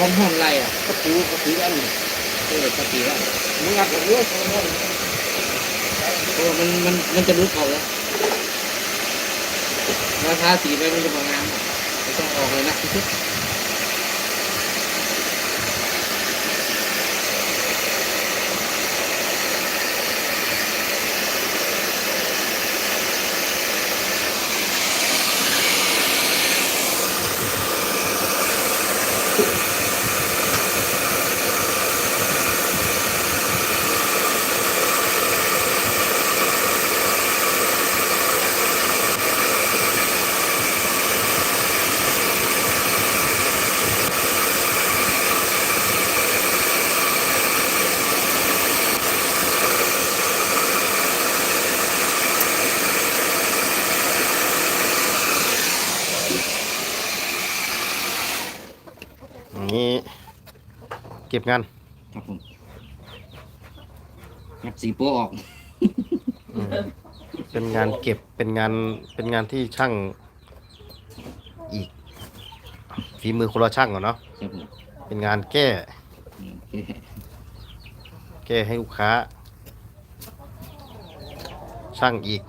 ของห้องไรอะก็ถือก็ถืออันนี้เออก็ถืออันมึงอัดกับเยอะโอ้มันมันมันจะรุดออกแล้วราคาสีไปมันจะมางามไม่ต้องออกเลยนะ นี่ เก็บงานครับผมงัดสีโป้ออก อืมเป็นงานเก็บเป็นงานเป็นงานที่ช่างอีกฝีมือคนละช่างก่อนเนาะครับผมเป็นงานแก้ โอเคแก้ให้ลูกค้า ช่างอีก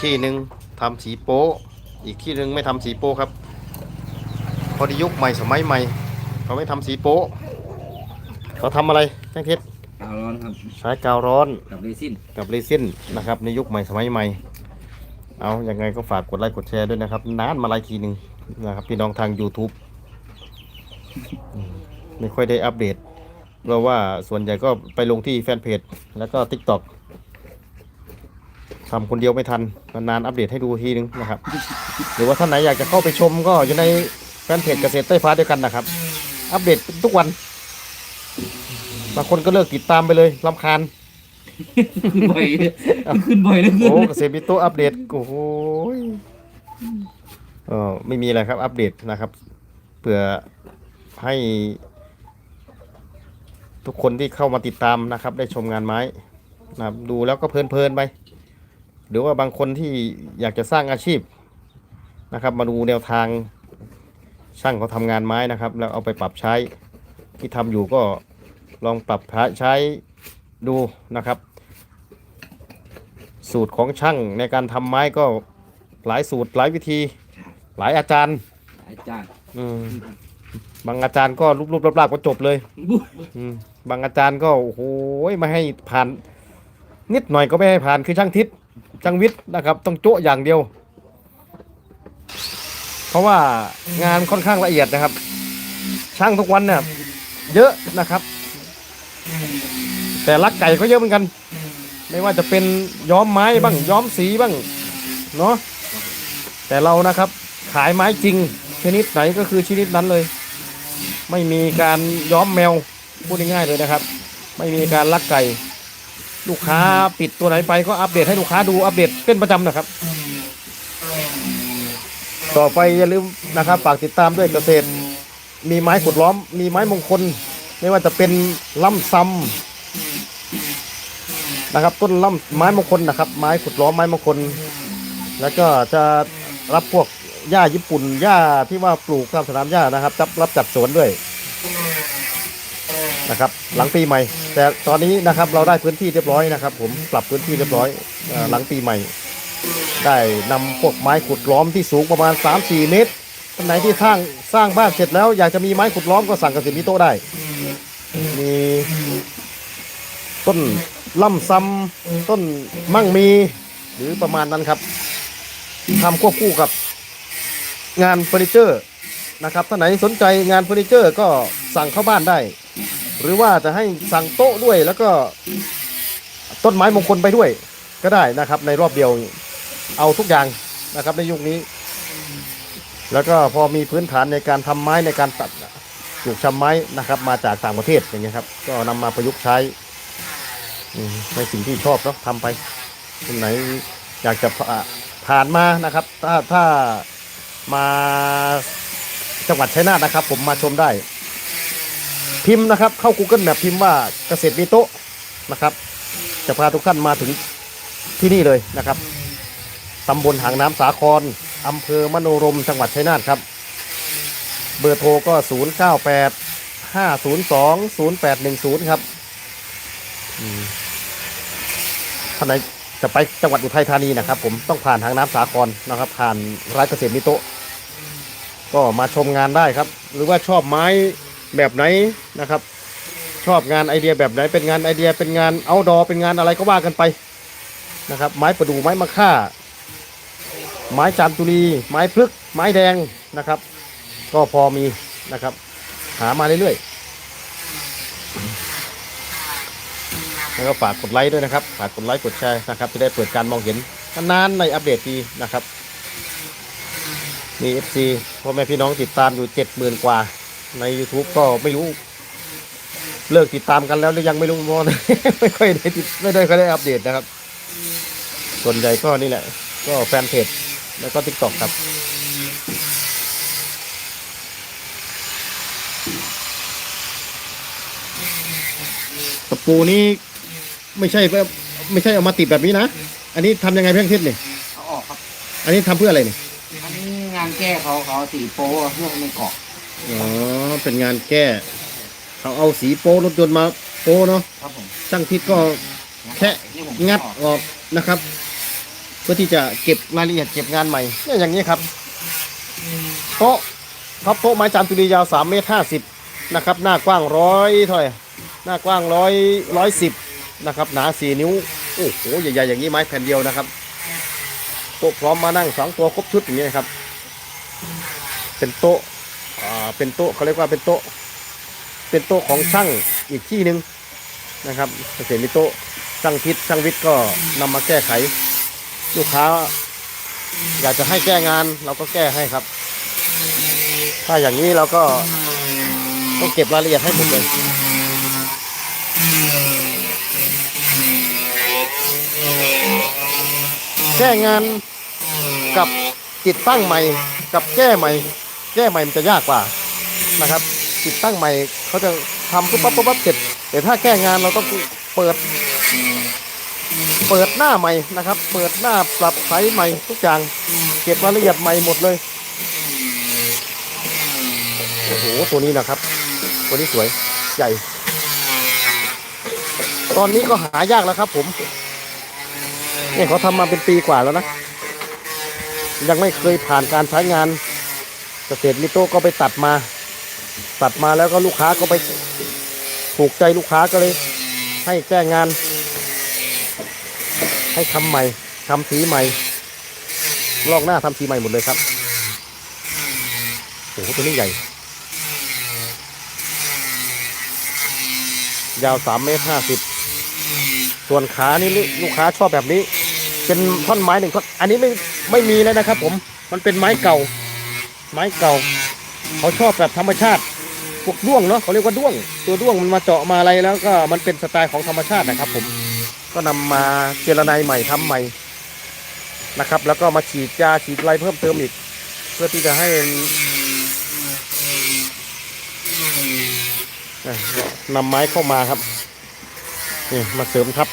ที่หนึ่งทำสีโป๊ะอีกที่หนึ่งไม่ทำสีโป๊ะครับ พอดียุคใหม่สมัยใหม่ เขาไม่ทำสีโป๊ะเขาทำอะไรแจ้งเท็จกาวร้อนครับใช้กาวร้อน กับเรซินกับเรซินนะครับในยุคใหม่สมัยใหม่ เอาอย่างไงก็ฝากกดไลค์กดแชร์ด้วยนะครับนานมาหลายทีหนึ่งนะครับพี่น้องทาง YouTube อืมไม่ค่อยได้อัปเดต เพราะว่าส่วนใหญ่ก็ไปลงที่แฟนเพจแล้วก็ TikTok ทำคนเดียวไม่ทัน นานๆอัปเดตให้ดูทีนึงนะครับ หรือว่าท่านไหนอยากจะเข้าไปชมก็อยู่ในแฟนเพจเกษตรใต้ฟ้าด้วยกันนะครับ อัปเดตทุกวันบางคนก็เลิกติดตามไปเลยลำคาญขึ้นบ่อยขึ้นบ่อยเหลยขึ้นโอ้เกษตรบิโตอัปเดตโอ้โหยเออไม่มีอะไรครับ อัปเดตนะครับเพื่อให้ ทุกคนที่เข้ามาติดตามนะครับ ได้ชมงานไม้นะครับดูแล้วก็เพลินๆไปหรือว่าบางคนที่อยากจะสร้างอาชีพนะครับ มาดูแนวทาง ช่างเขาทำงานไม้นะครับ แล้วเอาไปปรับใช้ที่ทำอยู่ก็ลองปรับใช้ดูนะครับ สูตรของช่างในการทำไม้ก็หลายสูตรหลายวิธี หลายอาจารย์อาจารย์อืมบางอาจารย์ก็รูปๆลาบๆก็จบเลยบุ๊อืมบางอาจารย์ก็โอ้โหไม่ให้ผ่าน นิดหน่อยก็ไม่ให้ผ่านคือช่างทิศช่างวิทย์นะครับ ต้องโจ๊ะอย่างเดียว เพราะว่างานค่อนข้างละเอียดนะครับ ช่างทุกวันเนี่ยเยอะนะครับ แต่ลักไก่ก็เยอะเหมือนกัน ไม่ว่าจะเป็นย้อมไม้บ้าง ย้อมสีบ้างเนาะแต่เรานะครับ ขายไม้จริง ชนิดไหนก็คือชนิดนั้นเลย ไม่มีการย้อมแมวพูดง่ายๆเลยนะครับ ไม่มีการลักไก่ ลูกค้าปิดตัวไหนไปก็อัปเดตให้ลูกค้าดูอัปเดตเป็นประจำนะครับ ต่อไปอย่าลืมนะครับฝากติดตามด้วยเกษตร มีไม้ขุดล้อม มีไม้มงคล ไม่ว่าจะเป็นล่ำซำนะครับ ต้นล่ำไม้มงคลนะครับ ไม้ขุดล้อมไม้มงคล แล้วก็จะรับพวกหญ้าญี่ปุ่นหญ้าที่ว่าปลูกตามสนามหญ้านะครับรับรับจัดสวนด้วยนะครับ หลังปีใหม่ แต่ตอนนี้นะครับเราได้พื้นที่เรียบร้อยนะครับ ผมปรับพื้นที่เรียบร้อยหลังปีใหม่ ได้นำพวกไม้ขุดล้อมที่สูงประมาณ 3-4 เมตรท่านไหนที่สร้างสร้างบ้านเสร็จแล้ว อยากจะมีไม้ขุดล้อมก็สั่งกับสิมิโต้ได้ มีต้นล่ำซำต้นมั่งมีหรือประมาณนั้นครับทำควบคู่กับ งานเฟอร์นิเจอร์นะครับท่านไหนสนใจงานเฟอร์นิเจอร์ก็สั่งเข้าบ้านได้ หรือว่าจะให้สั่งโต๊ะด้วยแล้วก็ต้นไม้มงคลไปด้วยก็ได้นะครับในรอบเดียว เอาทุกอย่างนะครับในยุคนี้ แล้วก็พอมีพื้นฐานในการทำไม้ในการตัดปลูกชำไม้นะครับ มาจากต่างประเทศอย่างเงี้ยครับ ก็นำมาประยุกต์ใช้ในสิ่งที่ชอบเนาะทำไปคนไหนอยากจะผ่าผ่านมานะครับ ถ้าถ้ามาจังหวัดชัยนาทนะครับ ผมมาชมได้ พิมพ์นะครับ เข้า Google แบบพิมพ์ว่าเกษตรมีโต๊ะนะครับ จะพาทุกท่านมาถึงที่นี่เลยนะครับ ตำบลหางน้ำสาครอำเภอมโนรมจังหวัดชัยนาทครับ เบอร์โทรก็ 0 9 8 5 0 2 0 8 1 0 ครับท่านไหนจะไปจังหวัดอุทัยธานีนะครับ ผมต้องผ่านทางน้ำสาครนะครับ ผ่านร้านเกษตรมิโตะก็มาชมงานได้ครับ หรือว่าชอบไม้แบบไหนนะครับ ชอบงานไอเดียแบบไหนเป็นงานไอเดียเป็นงานเอาดอเป็นงานอะไรก็ว่ากันไปนะครับ ไม้ประดู่ไม้มะค่า ไม้จามจุรีไม้พลึกไม้แดงนะครับ ก็พอมีนะครับ หามาเรื่อยๆแล้วก็ฝากกดไลค์ด้วยนะครับฝากกดไลค์กดแชร์นะครับ จะได้เปิดการมองเห็นนานๆในอัปเดตทีนะครับมี FC พ่อแม่พี่น้องติดตามอยู่เจ็ดหมื่นกว่า ใน YouTube ก็ไม่รู้ เลิกติดตามกันแล้วหรือยังไม่รู้เพรไม่ค่อยได้ติดไม่ได้ค่อยได้อัปเดตนะครับ ส่วนใหญ่ก็นี่แหละ ก็แฟนเพจ แล้วก็ทิกตอกครับ ตะปูนี้ไม่ใช่ว่าไม่ใช่เอามาติดแบบนี้นะ อันนี้ทำยังไงเพื่อนทิศนี่ เอาออกครับ อันนี้ทำเพื่ออะไรนี่ อันนี้งานแก้เขาเขาเอาสีโป้เพื่อมันเกาะอ๋อ เป็นงานแก้ เขาเอาสีโป้รถยนต์มาโป้เนาะ ครับผมช่างทิศก็แค่นี่ผมงัดออกออกนะครับ เพื่อที่จะเก็บรายละเอียดเก็บงานใหม่เนี่ยอย่างนี้ครับโต๊ะพับโต๊ะไม้จามจุรียาว3เมตร50นะครับ หน้ากว้างร้อยเท่าไหร่หน้ากว้างร้อยร้อยสิบนะครับ หนาสี่นิ้วโอ้โหใหญ่ๆอย่างนี้ไม้แผ่นเดียวนะครับโต๊ะพร้อมมานั่งสองตัวครบชุดอย่างนี้นะครับ เป็นโต๊ะอ่าเป็นโต๊ะเขาเรียกว่าเป็นโต๊ะ เป็นโต๊ะของช่างอีกที่หนึ่งนะครับเกษตรมิโต๊ะช่างทิศช่างวิทย์ก็นำมาแก้ไข ลูกค้า อยากจะให้แก้งานเราก็แก้ให้ครับ ถ้าอย่างนี้เราก็ต้องเก็บรายละเอียดให้หมดเลยแก้งานกับติดตั้งใหม่กับแก้ใหม่ แก้ใหม่มันจะยากกว่านะครับ ติดตั้งใหม่เขาจะทำปุ๊บปั๊บปุ๊บปั๊บเสร็จแต่ถ้าแก้งานเราต้องเปิด เปิดหน้าใหม่นะครับ เปิดหน้าปรับไซส์ใหม่ทุกอย่างเก็บรายละเอียดใหม่หมดเลยโอ้โหตัวนี้นะครับ ตัวนี้สวยใหญ่ ตอนนี้ก็หายากแล้วครับ ผมเนี่ยเขาทำมาเป็นปีกว่าแล้วนะยังไม่เคยผ่านการใช้งานเกษตรมิโต้ก็ไปตัดมา ตัดมาแล้วก็ลูกค้าก็ไปถูกใจลูกค้าก็เลย ให้แก้งาน ให้ทำใหม่ทำสีใหม่ลอกหน้าทำสีใหม่หมดเลยครับโอ้โหตัวนี้ใหญ่ ยาวสามเมตรห้าสิบส่วนขานี่ลูกค้าชอบแบบนี้ เป็นท่อนไม้หนึ่งท่อนอันนี้ไม่ไม่มีแล้วนะครับ ผมมันเป็นไม้เก่า ไม้เก่า เขาชอบแบบธรรมชาติพวกด้วงเนาะเขาเรียกว่าด้วง ตัวด้วงมันมาเจาะมาอะไรแล้วก็มันเป็นสไตล์ของธรรมชาตินะครับผม ก็นำมาเจรไนใหม่ทำใหม่นะครับ แล้วก็มาฉีดยาฉีดอะไรเพิ่มเติมอีก เพื่อที่จะให้นำไม้เข้ามาครับนี่มาเสริมทับ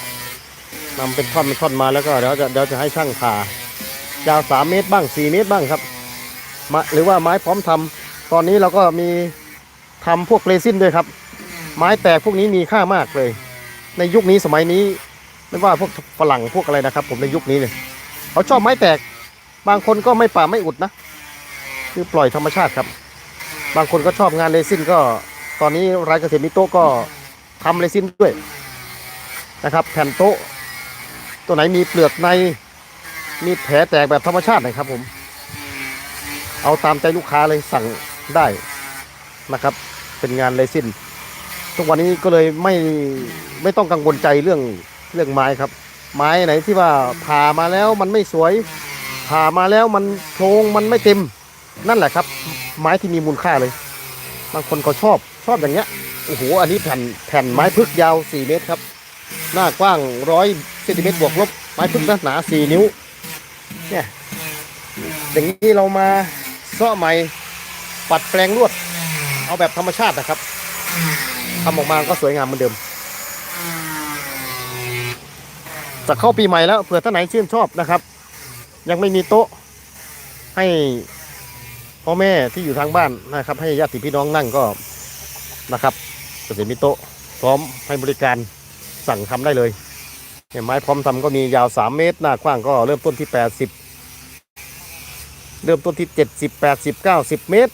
นำเป็นท่อนเป็นท่อนมาแล้วก็เดี๋ยวจะเดี๋ยวจะให้ช่างผ่ายาวสามเมตรบ้างสี่เมตรบ้างครับมาหรือว่าไม้พร้อมทำตอนนี้เราก็มีทำพวกเรซินด้วยครับ ไม้แตกพวกนี้มีค่ามากเลย ในยุคนี้สมัยนี้ ไม่ว่าพวกฝรั่งพวกอะไรนะครับ ผมในยุคนี้เนี่ยเขาชอบไม้แตก บางคนก็ไม่ป่าไม่อุดนะ คือปล่อยธรรมชาติครับ บางคนก็ชอบงานเรซินก็ ตอนนี้ร้านเกษตรมิโต้ก็ทำเรซินด้วยนะครับ แผ่นโต๊ะ ตัวไหนมีเปลือกในมีแผลแตกแบบธรรมชาตินะครับ ผม เอาตามใจลูกค้าเลยสั่งได้นะครับ เป็นงานเรซินทุกวันนี้ก็เลยไม่ไม่ต้องกังวลใจเรื่อง เรื่องไม้ครับ ไม้ไหนที่ว่าผ่ามาแล้วมันไม่สวย ผ่ามาแล้วมันโครงมันไม่เต็ม นั่นแหละครับ ไม้ที่มีมูลค่าเลย บางคนเขาชอบชอบอย่างเงี้ยโอ้โหอันนี้แผ่นแผ่นไม้พึกยาว 4 เมตรครับ หน้ากว้างร้อยเซนติเมตรบวกลบไม้พึกนะหนา4นิ้วเนี่ยอย่างนี้เรามาเสาะใหม่ปัดแปลงลวด เอาแบบธรรมชาตินะครับทำออกมาก็สวยงามเหมือนเดิม จะเข้าปีใหม่แล้วเผื่อท่านไหนชื่นชอบนะครับ ยังไม่มีโต๊ะให้พ่อแม่ที่อยู่ทางบ้านนะครับ ให้ญาติพี่น้องนั่งก็นะครับก็จะมีโต๊ะพร้อมให้บริการสั่งทำได้เลยเนี่ยไม้พร้อมทำก็มียาว 3 เมตร หน้ากว้างก็เริ่มต้นที่ 80 เริ่มต้นที่ 70 80 90 เมตร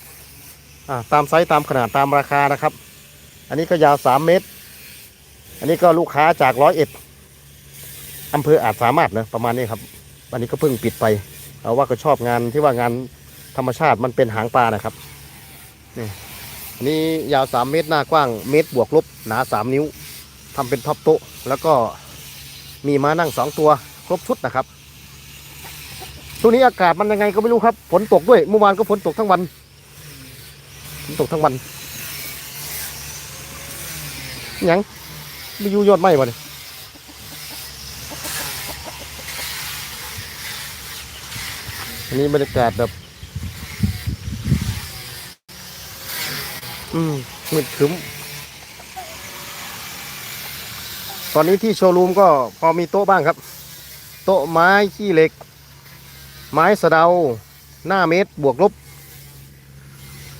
ตามไซส์ตามขนาดตามราคานะครับ อันนี้ก็ยาว 3 เมตร อันนี้ก็ลูกค้าจากร้อยเอ็ด อำเภออาจสามารถนะประมาณนี้ครับอันนี้ก็เพิ่งปิดไป เอาว่าก็ชอบงานที่ว่างานธรรมชาติมันเป็นหางปลานะครับนี่อันนี้ยาว3เมตรหน้ากว้างเมตรบวกลบหนา3นิ้วทำเป็นท็อปโต๊ะ แล้วก็มีม้านั่ง2ตัวครบชุดนะครับช่วงนี้อากาศมันยังไงก็ไม่รู้ครับฝนตกด้วยเมื่อวานก็ฝนตกทั้งวันฝนตกทั้งวันยังไม่อยู่ยอดไม้บ่เนี่ย อันนี้บรรยากาศแบบ อืมมืดคึ้ม ตอนนี้ที่โชว์รูมก็พอมีโต๊ะบ้างครับ โต๊ะไม้ขี้เหล็ก ไม้สะเดา หน้าเมตรบวกลบ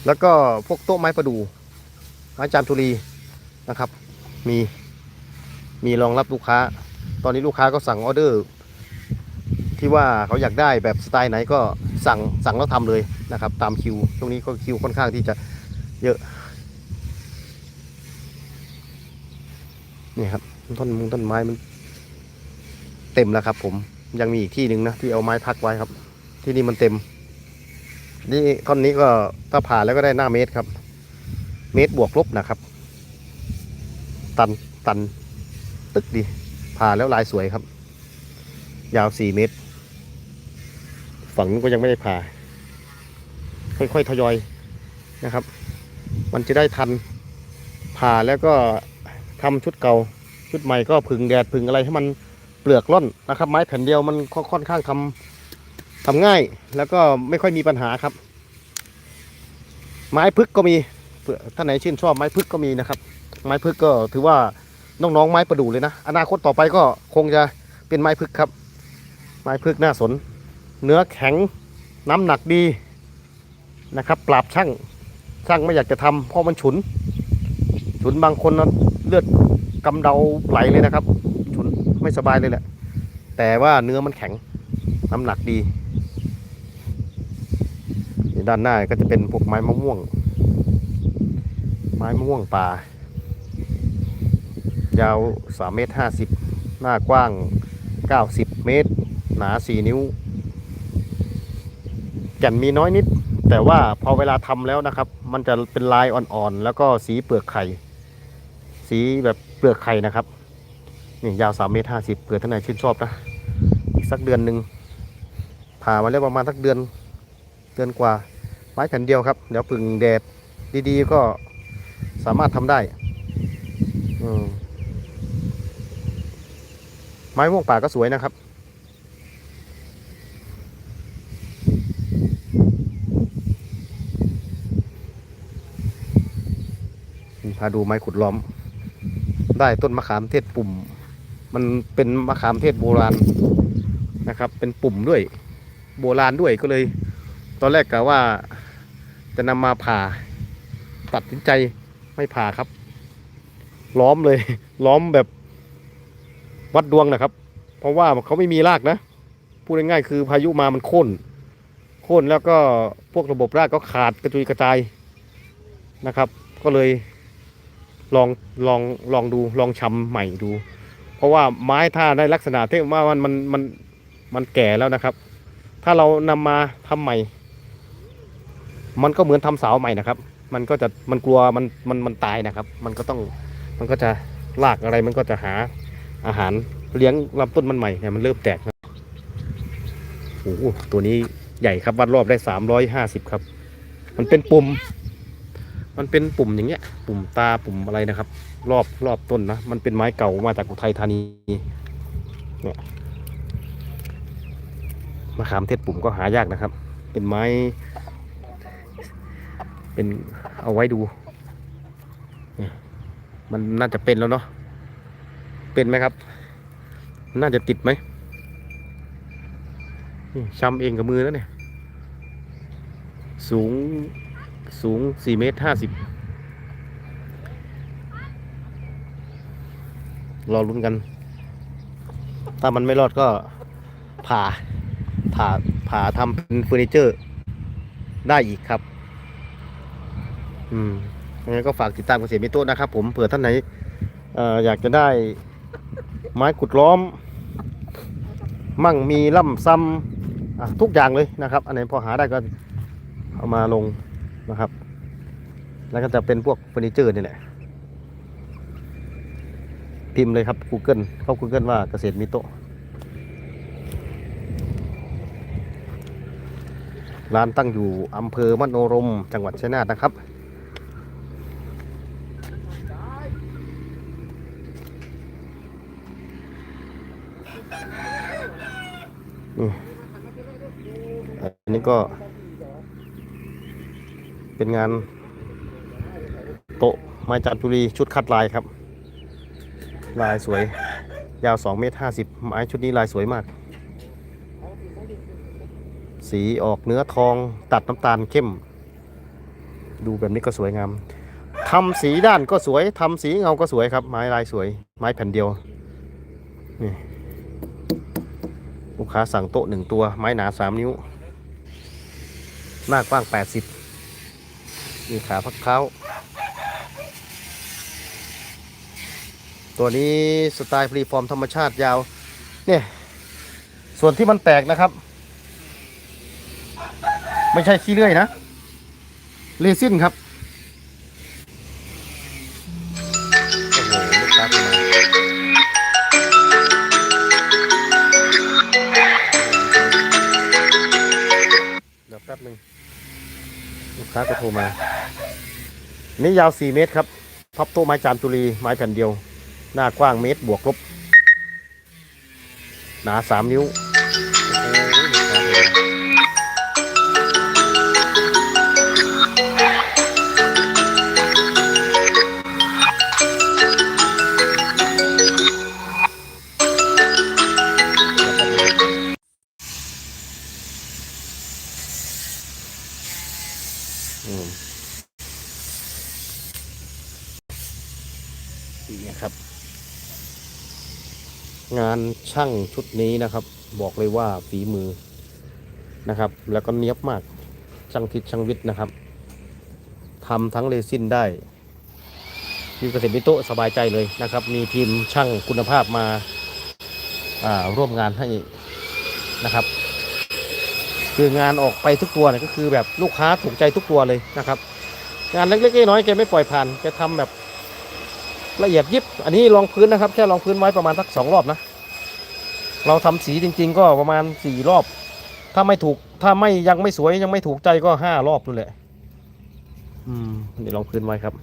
แล้วก็พวกโต๊ะไม้ประดู่ไม้จามจุรีนะครับ มี มีรองรับลูกค้า ตอนนี้ลูกค้าก็สั่งออเดอร์ ที่ว่าเขาอยากได้แบบสไตล์ไหนก็สั่งสั่งแล้วทำเลยนะครับ ตามคิวช่วงนี้ก็คิวค่อนข้างที่จะเยอะนี่ครับต้นมุงต้นไม้มันเต็มแล้วครับ ผมยังมีอีกที่หนึ่งนะที่เอาไม้พักไว้ครับ ที่นี่มันเต็ม นี่ท่อนนี้ก็ถ้าผ่าแล้วก็ได้หน้าเมตรครับ เมตรบวกลบนะครับ ตันตันตึกดีผ่าแล้วลายสวยครับ ยาวสี่เมตร ฝั่งนู้นก็ยังไม่ได้ผ่า ค่อยๆทยอยนะครับ มันจะได้ทันผ่าแล้วก็ทำชุดเก่าชุดใหม่ก็พึ่งแดดพึ่งอะไรให้มันเปลือกร่อนนะครับ ไม้แผ่นเดียวมันค่อนข้างทำทำง่าย แล้วก็ไม่ค่อยมีปัญหาครับ ไม้พึกก็มีเผื่อท่านไหนชื่นชอบไม้พึกก็มีนะครับ ไม้พึกก็ถือว่าน้องๆไม้ประดู่เลยนะ อนาคตต่อไปก็คงจะเป็นไม้พึกครับ ไม้พึกน่าสน เนื้อแข็งน้ำหนักดีนะครับ ปราบช่างช่างไม่อยากจะทำเพราะมันฉุน ฉุนบางคนนะเลือดกำเดาไหลเลยนะครับ ฉุนไม่สบายเลยแหละ แต่ว่าเนื้อมันแข็งน้ำหนักดี ด้านหน้าก็จะเป็นพวกไม้มะม่วง ไม้มะม่วงป่า ยาว3เมตร50 หน้ากว้าง 90 เมตร หนา 4 นิ้ว ก่นมีน้อยนิด แต่ว่าพอเวลาทำแล้วนะครับ มันจะเป็นลายอ่อนๆ แล้วก็สีเปลือกไข่ สีแบบเปลือกไข่นะครับ นี่ยาว3เมตร50เผื่อท่านไหนชื่นชอบนะ อีกสักเดือนหนึ่งผ่ามาแล้วประมาณสักเดือนเดือนกว่า ไม้แผ่นเดียวครับ เดี๋ยวพึ่งแดดดีๆ ก็สามารถทำได้อืไม้ม่วงป่าก็สวยนะครับ พาดูไม้ขุดล้อม ได้ต้นมะขามเทศปุ่ม มันเป็นมะขามเทศโบราณนะครับ เป็นปุ่มด้วย โบราณด้วยก็เลย ตอนแรกกะว่าจะนำมาผ่า ตัดสินใจไม่ผ่าครับ ล้อมเลย ล้อมแบบวัดดวงนะครับ เพราะว่าเขาไม่มีรากนะ พูดง่ายๆคือพายุมามันโค่นโค่นแล้วก็พวกระบบรากก็ขาดกระจุยกระจายนะครับ ก็เลย ลองลองลองดูลองชำใหม่ดู เพราะว่าไม้ถ้าได้ลักษณะที่ว่ามันมันมันมันแก่แล้วนะครับ ถ้าเรานำมาทำใหม่ มันก็เหมือนทำเสาใหม่นะครับ มันก็จะมันกลัวมันมันมันตายนะครับ มันก็ต้องมันก็จะรากอะไรมันก็จะหาอาหารเลี้ยงลำต้นมันใหม่เนี่ยมันเริ่มแตกนะโอ้โหตัวนี้ใหญ่ครับวัดรอบได้สามร้อยห้าสิบครับ มันเป็นปุ่ม มันเป็นปุ่มอย่างเงี้ย ปุ่มตาปุ่มอะไรนะครับ รอบรอบต้นนะ มันเป็นไม้เก่ามาจากอุทัยธานีเนี่ยมะขามเทศปุ่มก็หายากนะครับ เป็นไม้ เป็นเอาไว้ดู มันน่าจะเป็นแล้วเนาะเป็นไหมครับ น่าจะติดไหมช้ำเองกับมือแล้วเนี่ย สูง สูงสี่เมตรห้าสิบรอลุ้นกัน ถ้ามันไม่รอดก็ผ่า ผ่า ผ่าทำเป็นเฟอร์นิเจอร์ ได้อีกครับ อืมยังไงก็ฝากติดตามเกษตรมิโต้นะครับ ผม เผื่อท่านไหนออยากจะได้ไม้ขุดล้อม มั่งมีล่ำซ้ำทุกอย่างเลยนะครับ อันไหนพอหาได้ก็เอามาลง นะครับ แล้วก็จะเป็นพวกเฟอร์นิเจอร์นี่แหละ พิมพ์เลยครับ Google เข้า Google ว่าเกษตรมิโตะร้านตั้งอยู่อำเภอมโนรม จังหวัดชัยนาทนะครับอันนี้ก็ เป็นงานโต๊ะไม้จันทุรีชุดคัดลายครับ ลายสวย ยาว2เมตร50 ไม้ชุดนี้ลายสวยมาก สีออกเนื้อทองตัดน้ำตาลเข้ม ดูแบบนี้ก็สวยงามทำสีด้านก็สวยทำสีเงาก็สวยครับ ไม้ลายสวย ไม้แผ่นเดียวนี่ลูกค้าสั่งโต๊ะหนึ่งตัว ไม้หนา3นิ้ว หน้ากว้าง80 มีขาพักเท้า ตัวนี้สไตล์ฟรีฟอร์มธรรมชาติยาว เนี่ย ส่วนที่มันแตกนะครับ ไม่ใช่ขี้เลื่อยนะเรซินครับ ค้าก็โทรมา นี่ยาว 4 เมตรครับพับโต๊ะไม้จามจุลีไม้แผ่นเดียว หน้ากว้างเมตรบวกลบ หนา 3 นิ้วานช่างชุดนี้นะครับ บอกเลยว่าฝีมือนะครับ แล้วก็เนี้ยบมากช่างทิศช่างวิทย์นะครับทำทั้งเรซินได้ทีมเกษตรมิโตะสบายใจเลยนะครับ มีทีมช่างคุณภาพมาอ่าร่วมงานให้นะครับคืองานออกไปทุกตัวเนี่ยก็คือแบบลูกค้าถูกใจทุกตัวเลยนะครับ งานเล็กๆน้อยๆแกไม่ปล่อยผ่านแกทำแบบละเอียดยิบ อันนี้รองพื้นนะครับ แค่รองพื้นไว้ประมาณสักสองรอบนะ เราทำสีจริง ๆ ก็ประมาณสี่รอบ ถ้าไม่ถูกถ้าไม่ยังไม่สวยยังไม่ถูกใจก็ห้ารอบนู่นแหละ อืมนี่รองพื้นไว้ครับ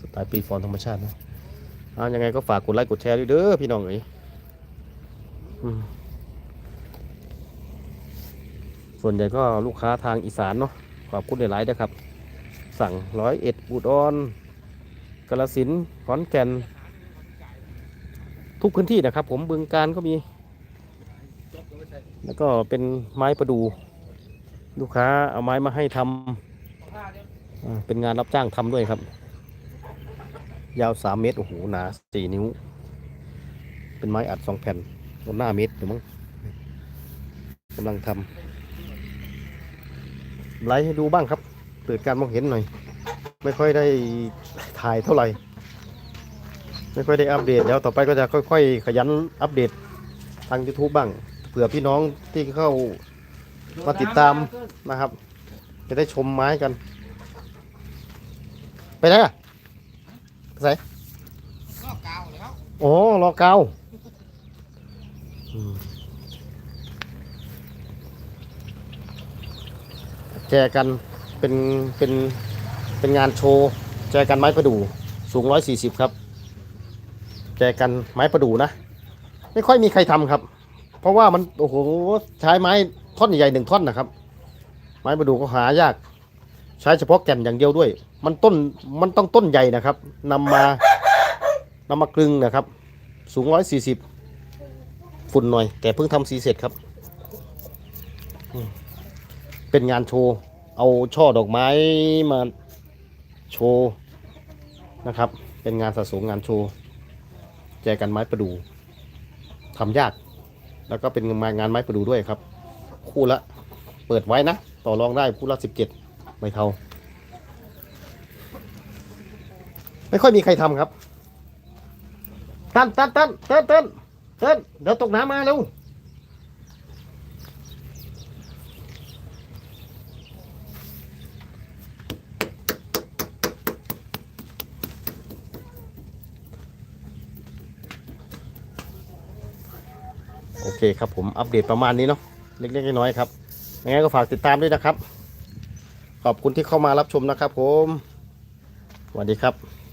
สไตล์ปีฟอนธรรมชาตินะเอายังไงก็ฝากกดไลค์กดแชร์ด้วยเด้อพี่น้องเอ๋ยอืมส่วนใหญ่ก็ลูกค้าทางอีสานเนาะขอบคุณหลายๆนะครับ สั่งร้อยเอ็ดอุดรกาลสินธุ์ขอนแก่น ทุกพื้นที่นะครับ ผมบึงการก็มี แล้วก็เป็นไม้ประดู ลูกค้าเอาไม้มาให้ทำเป็นงานรับจ้างทำด้วยครับ ยาวสามเมตรโอ้โหหนาสี่นิ้ว เป็นไม้อัดสองแผ่นบนหน้าเมตรอยู่มั้งกำลังทำไลฟ์ให้ดูบ้างครับ เปิดการมองเห็นหน่อย ไม่ค่อยได้ถ่ายเท่าไหร่ ไม่ค่อยได้อัปเดตแล้วต่อไปก็จะค่อย ๆ ขยันอัปเดตทาง YouTube บ้าง เผื่อพี่น้องที่เข้ามาติดตามนะครับ จะได้ชมไม้กัน ไปไหนอะไปไหนก็กาวแล้วโอ้รอเกาแจกันเป็นเป็นเป็นงานโชว์ แจกันไม้ประดู่สูงร้อยสี่สิบครับ แจกันไม้ประดู่นะ ไม่ค่อยมีใครทำครับ เพราะว่ามันโอ้โหใช้ไม้ท่อนใหญ่ๆหนึ่งท่อนนะครับ ไม้ประดู่ก็หายาก ใช้เฉพาะแก่นอย่างเดียวด้วย มันต้นมันต้องต้นใหญ่นะครับนำมานำมากลึงนะครับ สูงร้อยสี่สิบฝุ่นหน่อย แต่เพิ่งทำสีเสร็จครับ เป็นงานโชว์ เอาช่อดอกไม้มาโชว์นะครับ เป็นงานสะสมงานโชว์ แจกันไม้ประดู่ทำยาก แล้วก็เป็นงานไม้ประดูด้วยครับ คู่ละ เปิดไว้นะ ต่อรองได้คู่ละสิบเจ็ดใบเทาไม่ค่อยมีใครทำครับตันตันตันเต้นเต้นเต้นเดี๋ยวตกน้ำมาเร็ว ครับผมอัปเดตประมาณนี้เนาะเล็กๆน้อยๆครับยังไงก็ฝากติดตามด้วยนะครับ ขอบคุณที่เข้ามารับชมนะครับผมสวัสดีครับ